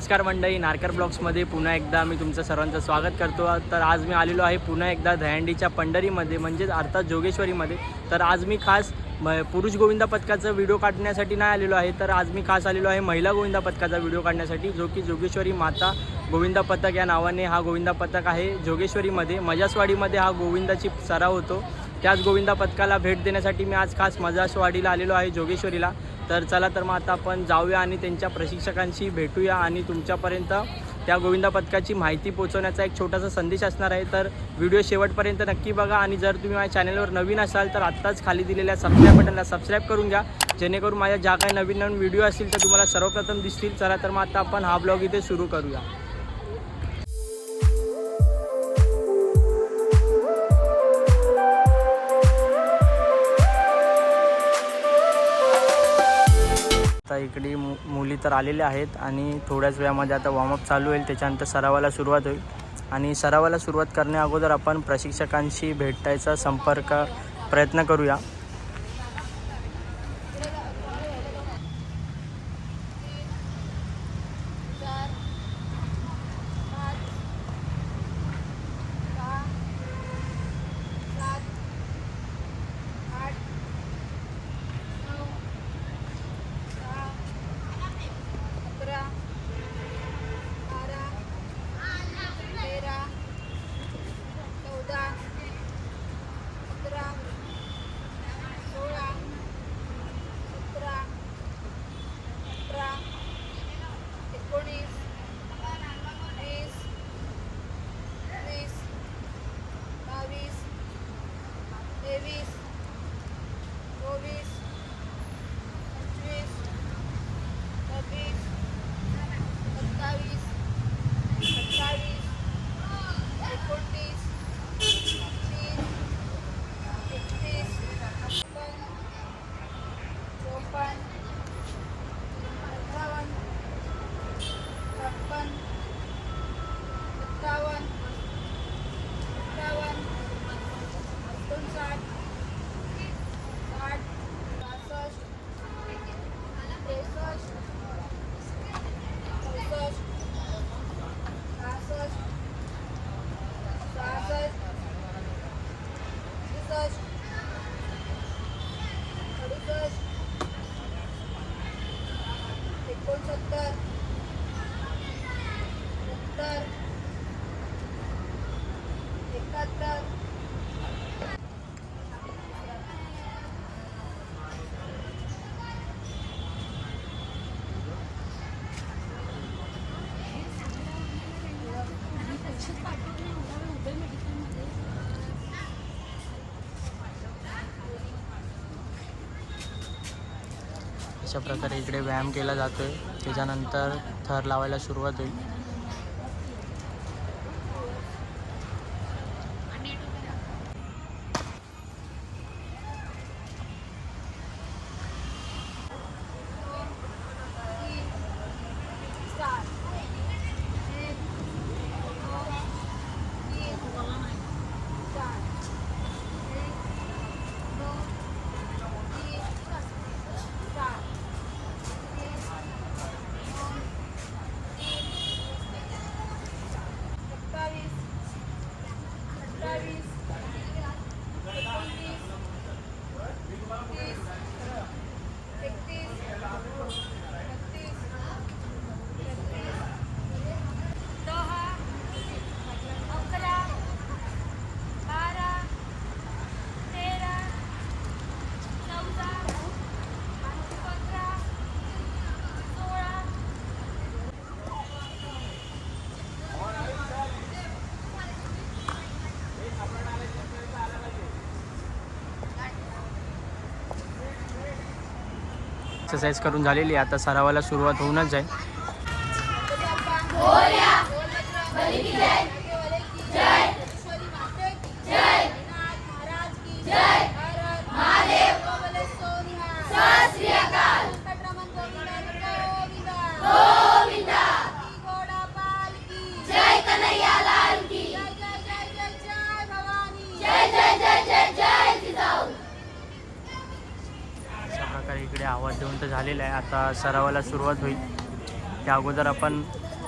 नमस्कार मंडळी नारकर ब्लॉग्समध्ये पुन्हा एकदा मी तुमचं सर्वांचं स्वागत करतो. तर आज मी आलेलो आहे पुन्हा एकदा दहंडीच्या पंढरीमध्ये म्हणजेच अर्थात जोगेश्वरीमध्ये. तर आज मी खास म पुरुष गोविंदा पथकाचा व्हिडिओ काढण्यासाठी नाही आलेलो आहे. तर आज मी खास आलेलो आहे महिला गोविंदा पथकाचा व्हिडिओ काढण्यासाठी जो की जोगेश्वरी माता गोविंदा पथक या नावाने हा गोविंदा पथक आहे. जोगेश्वरीमध्ये मजासवाडीमध्ये हा गोविंदाची सराव होतो. त्याच गोविंदा पथकाला भेट देण्यासाठी मी आज खास मजासवाडीला आलेलो आहे जोगेश्वरीला. तर चला तर मग आता आपण जाऊया आणि त्यांच्या प्रशिक्षकांशी भेटूया आणि तुमच्यापर्यंत त्या गोविंदा पथकाची माहिती पोहोचवण्याचा एक छोटासा संदेश असणार आहे. तर व्हिडिओ शेवटपर्यंत नक्की बघा आणि जर तुम्ही माझ्या चॅनलवर नवीन असाल तर आत्ताच खाली दिलेल्या सबस्क्राईब बटनला सबस्क्राईब करून घ्या. जेणेकरून माझ्या ज्या काही नवीन नवीन व्हिडिओ असतील तर तुम्हाला सर्वप्रथम दिसतील. चला तर मग आता आपण हा ब्लॉग इथे सुरू करूया. इकडे मु मुली तर आलेल्या आहेत आणि थोड्याच वेळामध्ये आता वॉर्मअप चालू होईल. त्याच्यानंतर सरावाला सुरुवात होईल. आणि सरावाला सुरुवात करण्या अगोदर आपण प्रशिक्षकांशी भेटायचा संपर्क प्रयत्न करूया. अशा प्रकारे इकडे व्यायाम केला जातो आहे त्याच्यानंतर थर लावायला सुरुवात होईल तीन सात एक दोन तीन चार एक दोन तीन चार एक दोन तीन सत्तावीस अठ्ठावीस एकोणतीस तीस एकतीस बत्तीस तेहतीस दहा अकरा बारा तेरा चौदा पंधरा सोळा एक्सरसाइज करून झालेली आहे. आता सरावाला सुरुवात होऊनच जाईल. आता सरावाला सुरुवात होईल. त्या अगोदर आपण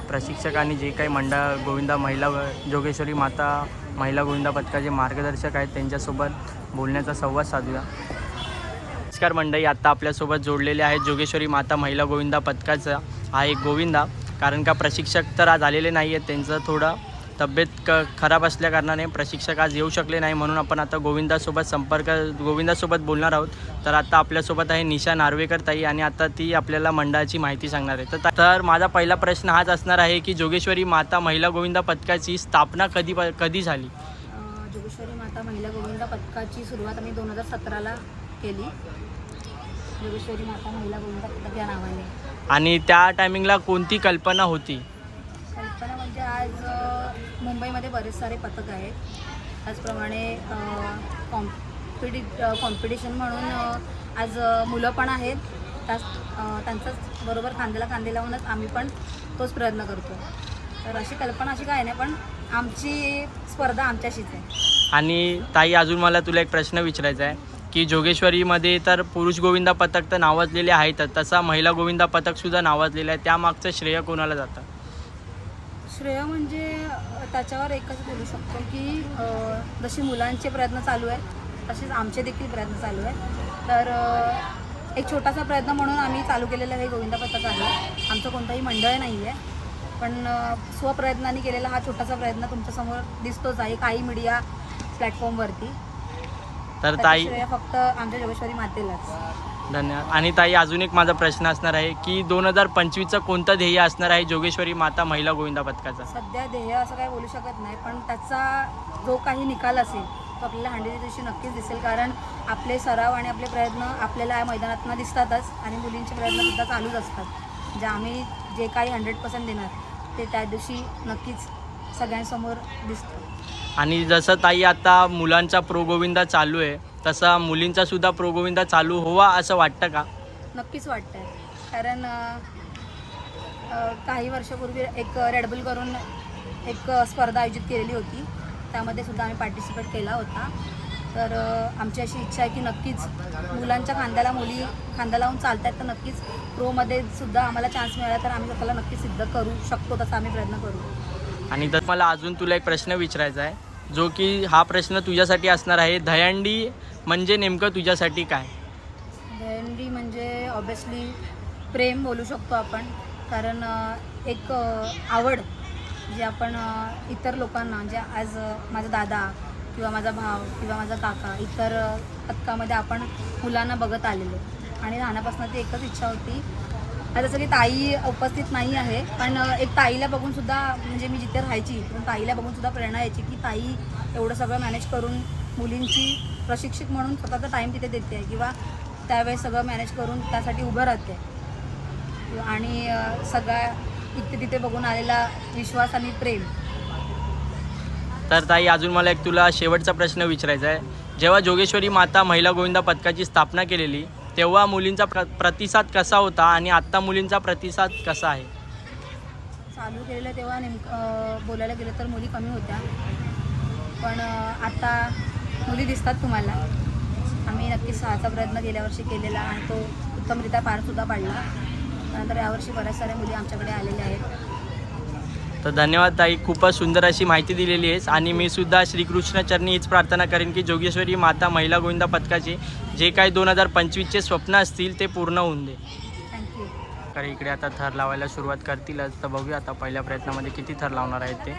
प्रशिक्षकांनी जे काही मंडळ गोविंदा महिला जोगेश्वरी माता महिला गोविंदा पथकाचे मार्गदर्शक आहेत त्यांच्यासोबत बोलण्याचा संवाद साधूया. नमस्कार मंडळी आत्ता आपल्यासोबत जोडलेले आहेत जोगेश्वरी माता महिला गोविंदा पथकाचा हा एक गोविंदा. कारण का प्रशिक्षक तर आज आलेले नाही आहेत त्यांचं थोडं तब्येत क खराब असल्याकारणाने प्रशिक्षक आज येऊ शकले नाही म्हणून आपण आता गोविंदासोबत संपर्क गोविंदासोबत बोलणार आहोत. तर आता आपल्यासोबत आहे निशा नार्वेकर ताई आणि आता ती आपल्याला मंडळाची माहिती सांगणार आहे. तर तर माझा पहिला प्रश्न हाच असणार आहे की जोगेश्वरी माता महिला गोविंदा पथकाची स्थापना कधी कधी झाली? जोगेश्वरी माता महिला गोविंदा पथकाची सुरुवात आम्ही दोन हजार सतराला केली. जोगेश्वरी माता महिला गोविंदा पथक या नावाने. आणि त्या टायमिंगला कोणती कल्पना होती? कल्पना म्हणजे आज मुंबईमध्ये बरेच सारे पथक आहेत. त्याचप्रमाणे कॉम्पिटि कॉम्पिटिशन म्हणून आज मुलं पण आहेत. त्याच त्यांचाच बरोबर खांद्याला खांदे लावूनच आम्ही पण तोच प्रयत्न करतो. तर अशी कल्पना अशी काय नाही पण आमची स्पर्धा आमच्याशीच आहे. आणि ताई अजून मला तुला एक प्रश्न विचारायचा आहे की जोगेश्वरीमध्ये तर पुरुष गोविंदा पथक तर नावाजलेले आहेतच तसा महिला गोविंदा पथकसुद्धा नावाजलेलं आहे त्यामागचं श्रेय कोणाला जातं? श्रेय म्हणजे त्याच्यावर एकच बोलू शकतो की जशी मुलांचे प्रयत्न चालू आहेत तसेच आमचे देखील प्रयत्न चालू आहेत. तर एक छोटासा प्रयत्न म्हणून आम्ही चालू केलेलं हे गोविंदा पथक आहे. आमचं कोणतंही मंडळ नाही आहे पण स्वप्रयत्नाने केलेला हा छोटासा प्रयत्न तुमच्यासमोर दिसतोच आहे काही मीडिया प्लॅटफॉर्मवरती तर ताई श्रेय फक्त आमच्या जोगेश्वरी मातेलाच. धन्यवाद. आणि ताई अजून एक माझा प्रश्न असणार आहे की दोन हजार पंचवीसचं कोणतं ध्येय असणार आहे जोगेश्वरी माता महिला गोविंदा पथकाचा? सध्या ध्येय असं काही बोलू शकत नाही पण त्याचा जो काही निकाल असेल तो आपल्याला हंड्रेड दिवशी नक्कीच दिसेल. कारण आपले सराव आणि आपले प्रयत्न आपल्याला या मैदानातनं दिसतातच आणि मुलींचे प्रयत्नसुद्धा चालूच असतात. जे आम्ही जे काही हंड्रेड पर्सेंट देणार ते त्या दिवशी नक्कीच सगळ्यांसमोर दिसतं. आणि जसं ताई आता मुलांचा प्रो गोविंदा चालू आहे तसा मुलींचा सुद्धा प्रो गोविंदा चालू व्हावा असं वाटतं का? नक्कीच वाटतं कारण अ, काही वर्षापूर्वी एक रेडबुल करून एक स्पर्धा आयोजित केलेली होती. त्यामध्ये सुद्धा आम्ही पार्टिसिपेट केला होता. तर अ, आमची अशी इच्छा आहे की नक्कीच मुलांच्या खांद्याला मुली खांदा लावून चालत आहेत तर नक्कीच प्रोमध्ये सुद्धा आम्हाला चान्स मिळाला तर आम्ही स्वतःला नक्कीच सिद्ध करू शकतो तसा आम्ही प्रयत्न करू. आणि तर मला अजून तुला एक प्रश्न विचारायचा आहे. जो की हा प्रश्न तुझ्यासाठी असणार आहे. दहंडी म्हणजे नेमकं तुझ्यासाठी काय? दहंडी म्हणजे ऑब्विसली प्रेम बोलू शकतो आपण. कारण एक आवड जे आपण इतर लोकांना जे आज माझा दादा किंवा माझा भाव किंवा माझा काका इतर पत्कामध्ये पथकामध्ये आपण मुलांना बघत आलेलो. आणि लहानापासून ती एकच इच्छा होती आता जसं की ताई उपस्थित नाही आहे पण एक ताईला बघून सुद्धा म्हणजे मी जिथे राहायची पण ताईला बघून सुद्धा प्रेरणा यायची की ताई एवढं सगळं मॅनेज करून मुलींची प्रशिक्षक म्हणून स्वतःचा टाईम तिथे देते आहे किंवा त्यावेळेस सगळं मॅनेज करून त्यासाठी उभं राहते आणि सगळ्या इथे तिथे बघून आलेला विश्वास आणि प्रेम. तर ताई अजून मला एक तुला शेवटचा प्रश्न विचारायचा आहे. जेव्हा जोगेश्वरी माता महिला गोविंदा पथकाची स्थापना केलेली तेव्हा मुलींचा प्र प्रतिसाद कसा होता आणि आत्ता मुलींचा प्रतिसाद कसा आहे? चालू केलेलं तेव्हा नेमकं बोलायला गेलं तर मुली कमी होत्या. पण आता मुली दिसतात तुम्हाला. आम्ही नक्कीच सहाचा प्रयत्न गेल्या वर्षी केलेला आणि तो उत्तमरित्या पारसुद्धा पाडला. त्यानंतर यावर्षी बऱ्याच साऱ्या मुली आमच्याकडे आलेल्या आहेत. तर धन्यवाद ताई खूपच सुंदर अशी माहिती दिलेली आहेस. आणि मी सुद्धा श्रीकृष्ण चरणी हीच प्रार्थना करेन की जोगेश्वरी माता महिला गोविंदा पथकाचे जे काही दोन हजार पंचवीसचे स्वप्न असतील ते पूर्ण होऊन दे. कारण इकडे आता थर लावायला सुरुवात करतीलच. तर बघूया आता पहिल्या प्रयत्नामध्ये किती थर लावणार आहेत ते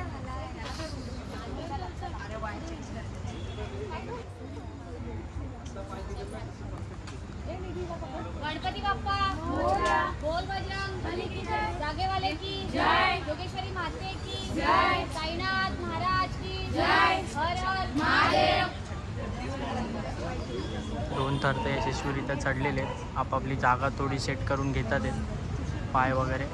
गणपती बाप्पा बोल बजरंग बली की जय जागेवाले की जय योगेश्वरी माते की जय साईनाथ महाराज की जय हर हर महादेव दोन थर ते चढलेले आहेत. आपापली जागा थोडी सेट करून घेतात आहेत. पाय वगैरे.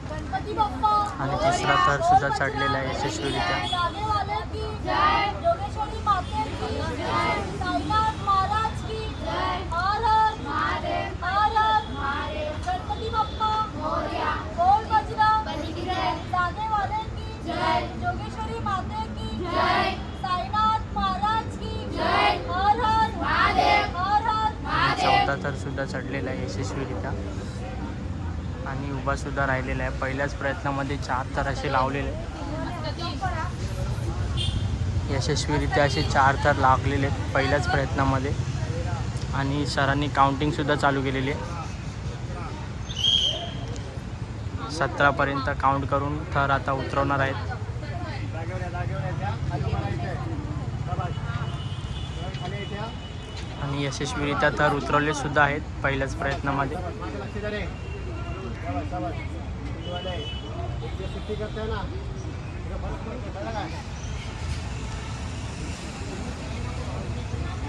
आणि तिसरा थर सुद्धा चढलेला आहे यशस्वीरित्या जागेवाले की जय योगेश्वरी माते की जय साईनाथ महाराज की जय हर हर महादेव हर हर महादेव गणपती बाप्पा मोरया बोल बजरंग बली की जय जागेवाले की जय योगेश्वरी माते की जय साईनाथ महाराज की जय हर हर महादेव चौथा थर सुद्धा चढलेला आहे यशस्वीरित्या. आणि उभा सुद्धा राहिलेला आहे. पहिल्याच प्रयत्नामध्ये चार थर असे लावलेले. यशस्वीरित्या असे चार थर लागलेले आहेत पहिल्याच प्रयत्नामध्ये. आणि सरांनी काउंटिंगसुद्धा चालू केलेली आहे. सतरापर्यंत काउंट करून थर आता उतरवणार आहेत. आणि यशस्वीरित्या थर उतरवले सुद्धा आहेत पहिल्याच प्रयत्नामध्ये.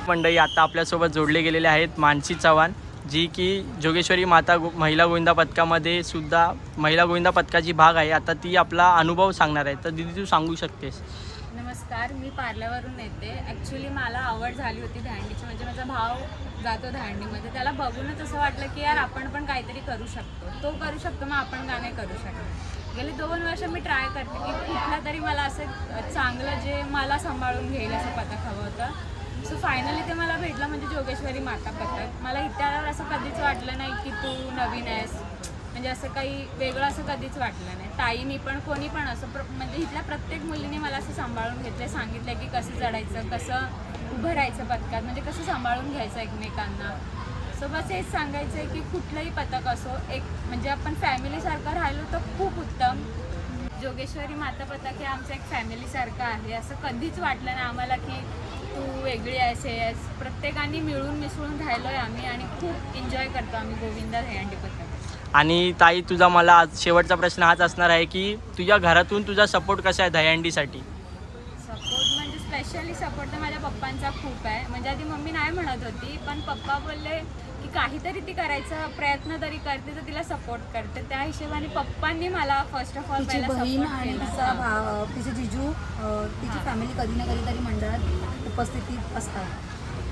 मंडळी आता आपल्यासोबत जोडले गेलेले आहेत मानसी चव्हाण जी की जोगेश्वरी माता गो महिला गोविंदा पथकामध्ये सुद्धा महिला गोविंदा पथकाची भाग आहे. आता ती आपला अनुभव सांगणार आहे. तर दिदी तू सांगू शकतेस. नमस्कार मी पार्ल्यावरून येते. ॲक्च्युली मला आवड झाली होती दहंडीची म्हणजे माझा भाव जातो दहंडीमध्ये त्याला बघूनच असं वाटलं की यार आपण पण काहीतरी करू शकतो. तो करू शकतो मग आपण का नाही करू शकतो? गेली दोन वर्ष मी ट्राय करते की कुठलं तरी मला असं चांगलं जे मला सांभाळून घेईल असं पथक हवं होतं. सो फायनली ते मला भेटलं म्हणजे जोगेश्वरी माता पथक. मला इथे आल्यावर असं कधीच वाटलं नाही की तू नवीन आहेस. म्हणजे असं काही वेगळं असं कधीच वाटलं नाही. ताईनी पण कोणी पण असं प्र म्हणजे इथल्या प्रत्येक मुलीने मला असं सांभाळून घेतलं सांगितलं की कसं चढायचं कसं उभं राहायचं पथकात म्हणजे कसं सांभाळून घ्यायचं एकमेकांना. सो बस हेच सांगायचं आहे की कुठलंही पथक असो एक म्हणजे आपण फॅमिलीसारखं राहिलो तर खूप उत्तम. जोगेश्वरी माता पथक हे आमचं एक फॅमिलीसारखं आहे. असं कधीच वाटलं नाही आम्हाला की तू वेगळी आहेस हे आहेस. प्रत्येकाने मिळून मिसळून राहिलो आहे आम्ही आणि खूप एन्जॉय करतो आम्ही गोविंदा दहीहंडी पथक. आणि ताई तुझा मला आज शेवटचा प्रश्न हाच असणार आहे की तुझ्या घरातून तुझा सपोर्ट कसा आहे दहीहंडीसाठी? सपोर्ट म्हणजे स्पेशली सपोर्ट तर माझ्या पप्पांचा खूप आहे. म्हणजे आधी मम्मी नाही म्हणत होती पण पप्पा बोलले की काहीतरी ती करायचा प्रयत्न तरी करते तर तिला सपोर्ट करते. त्या हिशोबाने पप्पांनी मला फर्स्ट ऑफ ऑल तिची पहिला बहीण आणि केला. तिचा. भाव तिचे जिजू अ, तिची फॅमिली कधी ना कधीतरी मंडळात उपस्थितीत असतात.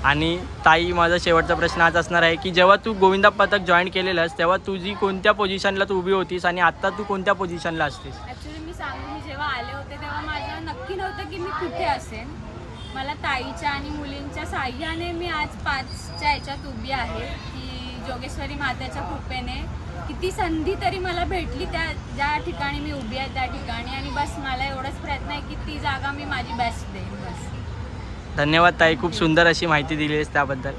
आणि ताई माझा शेवटचा प्रश्न आज असणार आहे की जेव्हा तू गोविंदा पथक जॉईन केलेलंस तेव्हा तुझी कोणत्या पोझिशनला तू उभी होतीस आणि आत्ता तू कोणत्या पोझिशनला असतेस? ॲक्च्युली मी सांगू मी जेव्हा आले होते तेव्हा माझं नक्की नव्हतं की मी कुठे असेन. मला ताईच्या आणि मुलींच्या साह्याने मी आज पाचच्या याच्यात उभी आहे की जोगेश्वरी मातेच्या कृपेने किती संधी तरी मला भेटली त्या ज्या ठिकाणी मी उभी आहे त्या ठिकाणी. आणि बस मला एवढंच प्रयत्न आहे की ती जागा मी माझी बेस्ट धन्यवाद ताई खूप सुंदर अशी माहिती दिली आहेस त्याबद्दल.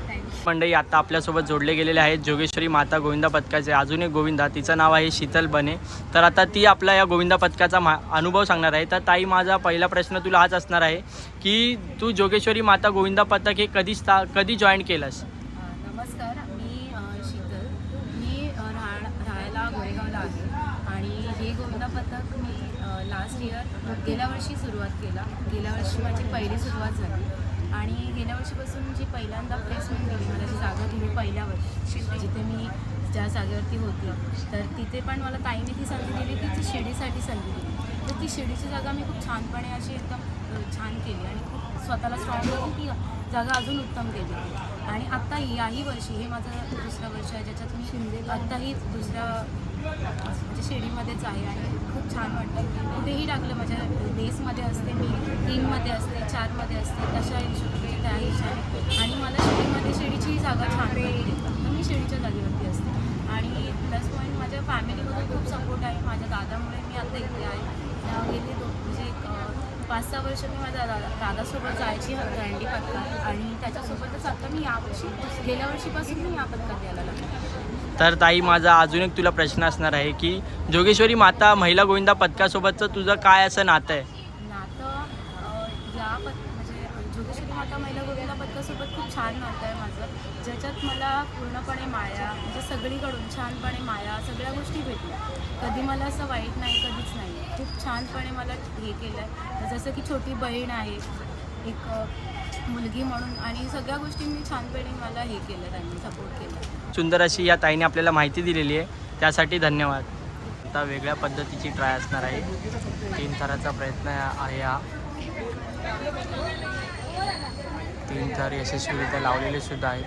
मंडळी आता आपल्यासोबत जोडले गेलेले आहेत जोगेश्वरी माता गोविंदा पथकाचे अजून एक गोविंदा तिचं नाव आहे शीतल बने. तर आता ती आपला या गोविंदा पथकाचा मा अनुभव सांगणार आहे. तर ताई माझा पहिला प्रश्न तुला हाच असणार आहे की तू जोगेश्वरी माता गोविंदा पथक हे कधी स्था कधी जॉईन केलंस? नमस्कार मी शीतल. मी अ, राहा राहायला गोरेगावला आहे. आणि हे गोविंदा पथक मी लास्ट इयर गेल्या वर्षी सुरुवात केला. गेल्या वर्षी माझी पहिली सुरुवात झाली. आणि गेल्या वर्षीपासून जी पहिल्यांदा प्लेसमेंट दिली मला जी जागा दिली पहिल्या वर्षी जिथे मी ज्या जागेवरती होती तर तिथे पण मला ताईने ती संधी दिली की ती शिडीसाठी संधी दिली. तर ती शिडीची जागा मी खूप छानपणे अशी एकदम छान केली आणि खूप स्वतःला स्ट्रॉंग करून ती जागा अजून उत्तम केली. आणि आत्ता याही वर्षी हे माझं दुसरं वर्ष आहे ज्याच्यात मी शिंदे आत्ताही दुसऱ्या म्हणजे शिडीमध्येच आहे आणि खूप छान वाटतं. कुठेही टाकलं माझ्या बेसमध्ये असते तीनमध्ये असते चारमध्ये असते तशा हिशोबाने त्या हिशोबाने आणि मला शिडीमध्ये शेळीची जागा छान वाटते. तर मी शिडीच्या जागेवरती असते. आणि प्लस पॉईंट माझ्या फॅमिलीमधून खूप सपोर्ट आहे. माझ्या दादामुळे मी आता इथे आहे. त्या गेले म्हणजे एक पाच सहा वर्ष मी माझ्या दादा दादासोबत जायची दंडी पथकात आणि त्याच्यासोबतच आता मी यावर्षी गेल्या वर्षीपासून मी या पथकात यायला लागले. तर ताई माझा अजून एक तुला प्रश्न असणार आहे की जोगेश्वरी माता महिला गोविंदा पथकासोबतचं तुझं काय असं नातं आहे नातं अं, या पद म्हणजे जोगेश्वरी माता महिला गोविंदा पथकासोबत खूप छान नातं आहे माझं. ज्याच्यात मला पूर्णपणे माया म्हणजे सगळीकडून छानपणे माया सगळ्या गोष्टी भेटल्या. कधी मला असं वाईट नाही कधीच नाही. खूप छानपणे मला हे केलं आहे जसं की छोटी बहीण आहे एक मुलगी म्हणून आणि सगळ्या गोष्टी मी छानपणे मला हे केलं त्यांनी सपोर्ट केलं. सुंदर अशी या ताईने आपल्याला माहिती दिलेली आहे. त्यासाठी धन्यवाद. आता वेगळ्या पद्धतीची ट्राय असणार आहे. तीन थराचा प्रयत्न आहे हा. तीन चार यशस्वीरित्या लावलेले सुद्धा आहेत.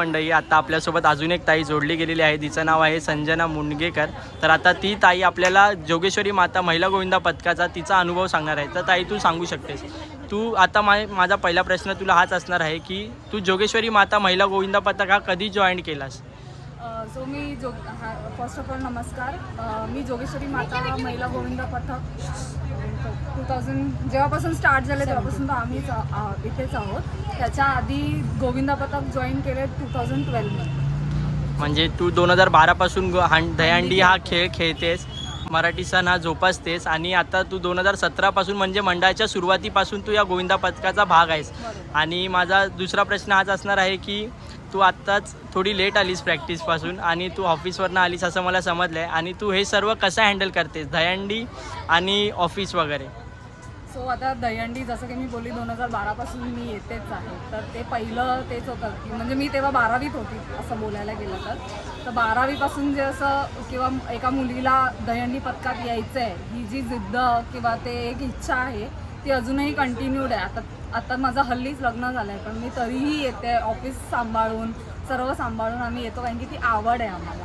मंडळी आता आपल्यासोबत अजून एक ताई जोडली गेलेली आहे. तिचं नाव आहे संजना मुंडगेकर. तर आता ती ताई आपल्याला जोगेश्वरी माता महिला गोविंदा पथकाचा तिचा अनुभव सांगणार आहे. तर ताई तू सांगू शकतेस. तू आता मा माझा पहिला प्रश्न तुला हाच असणार आहे की तू जोगेश्वरी माता महिला गोविंदा पथक हा कधी जॉईन केलास? सो मी जो फर्स्ट ऑफ ऑल नमस्कार. मी जोगेश्वरी माता महिला गोविंद पथक. टू थाउजंड जेव्हापासून स्टार्ट झालं तेव्हापासून तर आम्हीच इथेच आहोत. त्याच्या आधी गोविंदा पथक जॉईन केले टू थाउजंड ट्वेल्वमध्ये म्हणजे तू दोन हजार बारापासून गो- हां हा खेळ खेळतेस मराठी सण हा जोपासतेस आणि आता तू दोन हजार सतरापासून म्हणजे मंडळाच्या सुरुवातीपासून तू या गोविंदा पथकाचा भाग आहेस. आणि माझा दुसरा प्रश्न हाच असणार आहे की तू आत्ताच थोडी लेट आलीस प्रॅक्टिसपासून आणि तू ऑफिसवरनं आलीस असं मला समजलं आहे आणि तू हे सर्व कसं हँडल करतेस? दहीहंडी आणि ऑफिस वगैरे. सो आता दहीहंडी जसं की मी बोलली दोन हजार बारापासून मी येतेच आहे. तर ते पहिलं तेच होतं की म्हणजे मी तेव्हा बारावीत होती असं बोलायला गेलं तर. तर बारावीपासून जे असं किंवा एका मुलीला दहीहंडी पथकात यायचं आहे ही जी जिद्द किंवा ते एक इच्छा आहे ती अजूनही कंटिन्यूड आहे. आता आता माझं हल्लीच लग्न झालं आहे पण मी तरीही येते ऑफिस सांभाळून सर्व सांभाळून आम्ही येतो कारण की ती आवड आहे आम्हाला.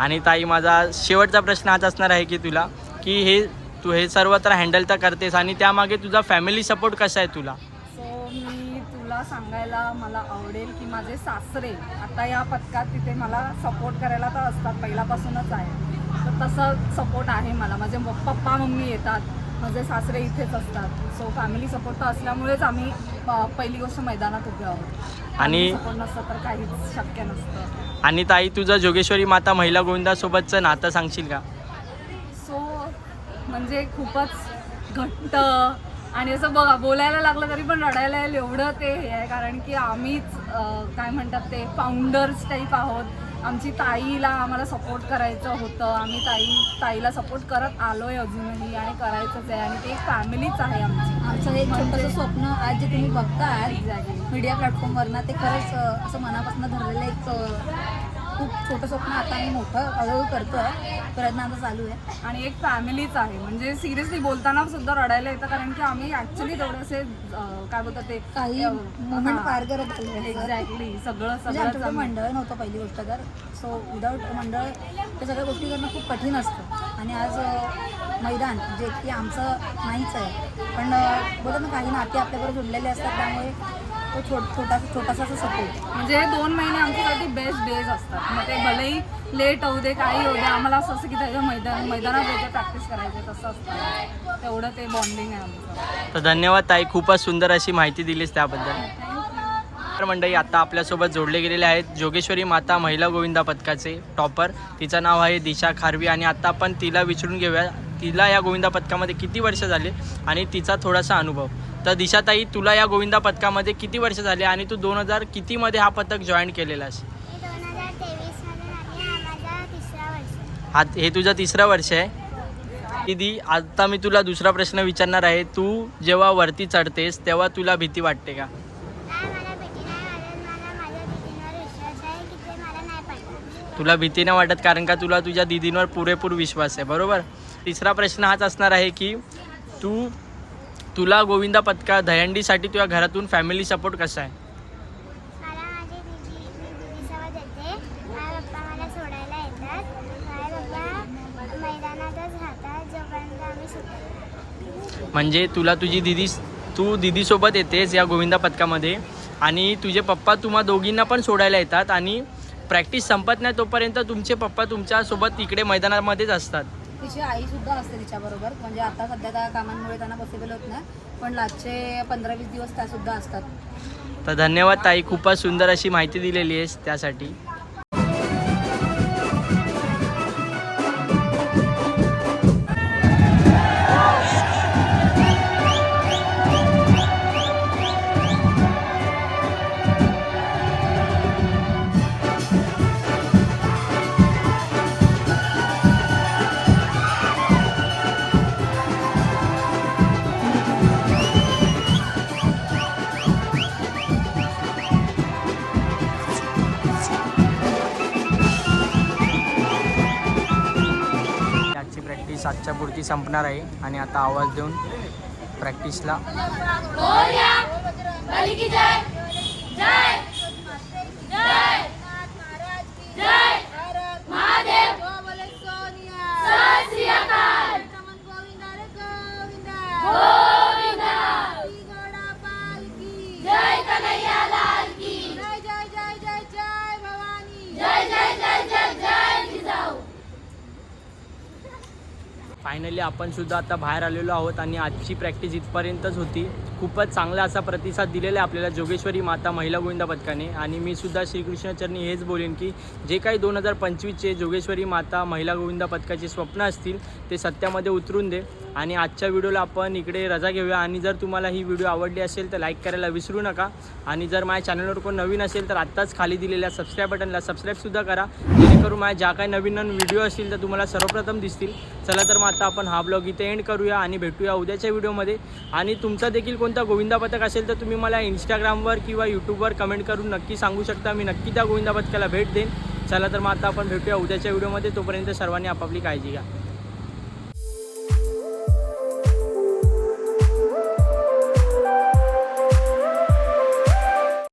आणि ताई माझा शेवटचा प्रश्न हाच असणार आहे की तुला की हे तू हे सर्व तर हँडल तर करतेस आणि त्यामागे तुझा फॅमिली सपोर्ट कसा आहे तुला? सो मी तुला सांगायला मला आवडेल की माझे सासरे आता या पथकात तिथे मला सपोर्ट करायला तर असतात पहिल्यापासूनच आहे. तर तसं सपोर्ट आहे मला. माझे पप्पा मम्मी येतात. माझे सासरे इथेच असतात. सो फॅमिली सपोर्ट तर असल्यामुळेच आम्ही अ, पहिली गोष्ट मैदानात उभे आहोत. आणि- सपोर्ट नसतं तर काहीच शक्य नसतं. आणि ताई तुझं जोगेश्वरी माता महिला गोविंदासोबतचं नातं सांगशील का? सो म्हणजे खूपच घट्ट आणि असं बघा बोलायला लागलं तरी पण रडायला येईल एवढं ते हे आहे. कारण की आम्हीच अं, काय म्हणतात ते फाउंडर्स टाईप आहोत. आमची ताईला आम्हाला सपोर्ट करायचं होतं आम्ही ताई ताईला सपोर्ट करत आलो आहे अजूनही आणि करायचंच आहे आणि ते एक फॅमिलीच आहे आमची आमचं एक छोटंसं स्वप्न आज जे तुम्ही बघताय Exactly. मीडिया प्लॅटफॉर्मवरनं ते खरंच असं मनापासून धरलेलं एक खूप छोटं स्वप्न आता आम्ही मोठं हळूहळू करतो आहे प्रयत्न आता चालू आहे. आणि एक फॅमिलीच आहे. म्हणजे सिरियसली बोलताना सुद्धा रडायला येतं कारण की आम्ही ऍक्च्युली तेवढे असे अं, काय बोलतात ते काही मुवमेंट पार करत आलो आहे एक्झॅक्टली सगळं म्हणजे सगळं आमच्याकडे मंडळ नव्हतं पहिली गोष्ट तर. सो विदाऊट मंडळ त्या सगळ्या गोष्टी करणं खूप कठीण असतं. आणि आज अ, मैदान जे की आमचं नाहीच आहे. पण अ, बोलतात ना काही नाते आपल्याबरोबर जुडलेले असतात त्यामुळे तो छोट छोटासा छोटासा सपोर्ट म्हणजे हे दोन महिने आमच्यासाठी बेस्ट डेज असतात. मग ते भलेही लेट होऊ दे काही होऊ दे आम्हाला असं असं की त्याच्या मैदान मैदानात जायचं प्रॅक्टिस करायचं तसं असतं. तेवढं ते बॉन्डिंग आहे आमचं. तर धन्यवाद ताई खूपच सुंदर अशी माहिती दिलीस त्याबद्दल. तर मंडळी आता आपल्यासोबत जोडले गेलेले आहेत जोगेश्वरी माता महिला गोविंदा पथकाचे टॉपर. तिचं नाव आहे दिशा खारवी आणि आता आपण तिला विचारून घेऊया. तिला या गोविंदा पथकामध्ये किती वर्ष झाले आणि तिचा थोडासा अनुभव. तर दिशाताई तुला या गोविंदा पथकामध्ये किती वर्ष झाले आणि तू दोन हजार कितीमध्ये हा पथक जॉईन हा वर्ष. हा हे तुझं तिसरं वर्ष आहे? दीदी आता मी तुला दुसरा प्रश्न विचारणार आहे. तू जेव्हा वरती चढतेस तेव्हा तुला भीती वाटते का नाही मला भीती नाही वाटत मला माझ्या दीदींवर विश्वास आहे की ते मला नाही पडणार तुला भीती नाही वाटत? कारण का तुला तुझ्या दीदींवर पुरेपूर विश्वास आहे बरोबर? तिसरा प्रश्न हाच असणार आहे की तू तुला गोविंदा पथका दहंडीसाठी तुझ्या घरातून फॅमिली सपोर्ट कसा आहे? म्हणजे तुला तुझी दिदी तू दिदीसोबत येतेस या गोविंदा पथकामध्ये आणि तुझे पप्पा तुम्हा दोघींना पण सोडायला येतात आणि प्रॅक्टिस संपत नाही तोपर्यंत तुमचे पप्पा तुमच्यासोबत इकडे मैदानामध्येच असतात. तिची आई सुद्धा असते तिच्याबरोबर म्हणजे आता सध्या त्या कामांमुळे त्यांना पॉसिबल होत नाही. पण लास्टचे पंधरा वीस दिवस त्या सुद्धा असतात. तर धन्यवाद ताई खूपच सुंदर अशी माहिती दिलेली आहेस त्यासाठी. सातच्या पुढची संपणार आहे आणि आता आवाज देऊन प्रॅक्टिसला फायनली आपण सुद्धा आता बाहेर आलेलो आहोत आणि आजची प्रॅक्टिस इथपर्यंतच होती. खूपच चांगला असा प्रतिसाद दिलेला आहे आपल्याला जोगेश्वरी माता महिला गोविंदा पथकाने. आणि मी सुद्धा श्रीकृष्णचरणी हेच बोलेन की जे काही दोन हजार पंचवीसचे जोगेश्वरी माता महिला गोविंदा पथकाचे स्वप्न असतील ते सत्यामध्ये उतरून दे. आणि आजच्या व्हिडिओला आपण इकडे रजा घेऊया. आणि जर तुम्हाला ही व्हिडिओ आवडली असेल तर लाईक करायला विसरू नका. आणि जर माझ्या चॅनलवर कोण नवीन असेल तर आत्ताच खाली दिलेल्या सबस्क्राईब बटनला सबस्क्राईबसुद्धा करा. जेणेकरून माझ्या ज्या काही नवीन नवीन व्हिडिओ असतील तर तुम्हाला सर्वप्रथम दिसतील. चला तर मग आता आपण हा ब्लॉग इथे एंड करूया आणि भेटूया उद्याच्या व्हिडिओमध्ये. आणि तुमचा देखील कोणता गोविंदा पथक असेल तर तुम्ही मला इंस्टाग्रामवर किंवा यूट्यूबवर कमेंट करून नक्की सांगू शकता. मी नक्की त्या गोविंदा पथकाला भेट देईन. चला तर मग आता आपण भेटूया उद्याच्या व्हिडिओमध्ये तोपर्यंत सर्वांनी आपापली काळजी घ्या.